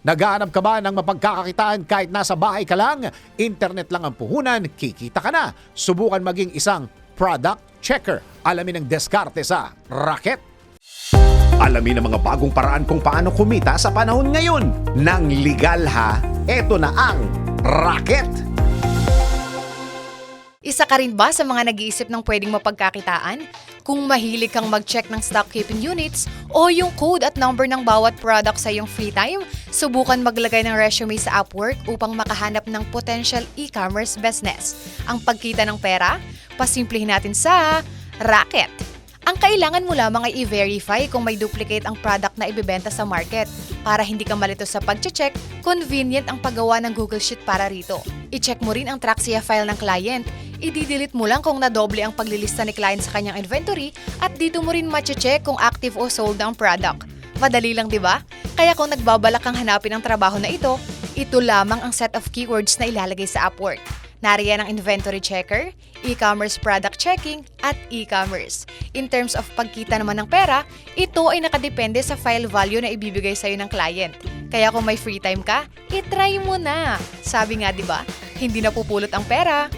Nagaanap ka ba ng mapagkakakitaan kahit nasa bahay ka lang? Internet lang ang puhunan, kikita ka na. Subukan maging isang product checker. Alamin ang diskarte sa Racket. Alamin ang mga bagong paraan kung paano kumita sa panahon ngayon. Nang legal ha, eto na ang Racket. Isa ka rin ba sa mga nag-iisip ng pwedeng mapagkakitaan? Kung mahilig kang mag-check ng stock keeping units o yung code at number ng bawat product sa iyong free time, subukan maglagay ng resume sa Upwork upang makahanap ng potential e-commerce business. Ang pagkita ng pera, pasimplihin natin sa racket. Ang kailangan mo lamang ay i-verify kung may duplicate ang product na ibebenta sa market. Para hindi ka malito sa pag-check, convenient ang paggawa ng Google Sheet para rito. I-check mo rin ang Traxia file ng client. I-delete mo lang kung nadoble ang paglilista ni client sa kanyang inventory at dito mo rin ma-check kung active o sold ang product. Madali lang, di ba? Kaya kung nagbabalak kang hanapin ang trabaho na ito, ito lamang ang set of keywords na ilalagay sa Upwork. Nariyan ang inventory checker, e-commerce product checking, at e-commerce. In terms of pagkita naman ng pera, ito ay nakadepende sa file value na ibibigay sa'yo ng client. Kaya kung may free time ka, itry mo na. Sabi nga 'di ba, hindi napupulot ang pera,